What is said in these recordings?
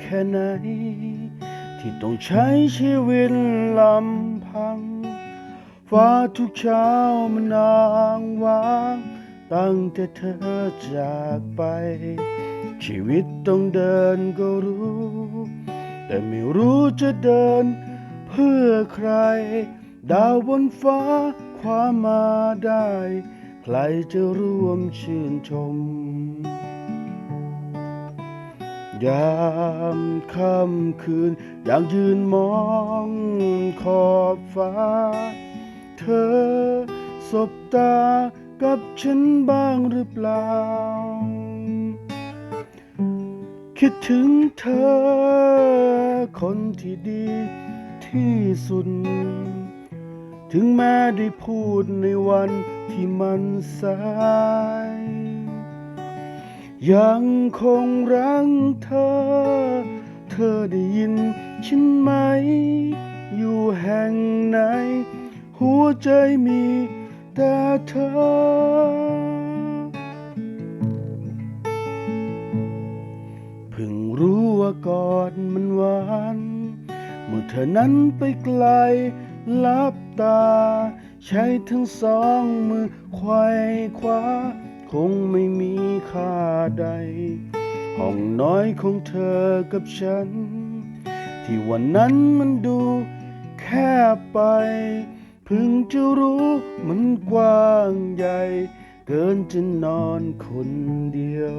แค่ไหน ที่ต้องใช้ชีวิตลำพัง ฟ้าทุกเช้ามันนางว้าง ตั้งแต่เธอจากไป ชีวิตต้องเดินก็รู้ แต่ไม่รู้จะเดินเพื่อใคร ดาวบนฟ้าความมาได้ ใครจะร่วมชื่นชม ยามค่ำคืน อย่างยืนมองขอบฟ้า เธอสบตากับฉันบ้างหรือเปล่า คิดถึงเธอ คนที่ดีที่สุด ถึงแม้ได้พูดในวันที่มันสาย ยังคงรักเธอ เธอได้ยินฉันไหม อยู่แห่งไหน หัวใจมีแต่เธอ เพิ่งรู้ว่ากอดมันหวาน เมื่อเธอนั้นไปไกลลับตา ใช้ทั้งสองมือควายคว้าคงไม่มี ใด ห้องน้อยของเธอกับฉัน ที่วันนั้นมันดูแคบไปเพิ่งจะรู้มันกว้างใหญ่ เกินจะนอนคนเดียว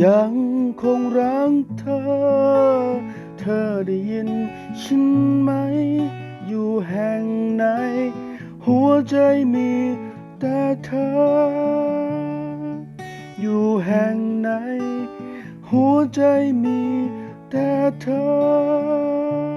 ยังคงรักเธอ เธอได้ยินฉันไหม อยู่แห่งไหน หัวใจมีแต่เธอ อยู่แห่งไหน หัวใจมีแต่เธอ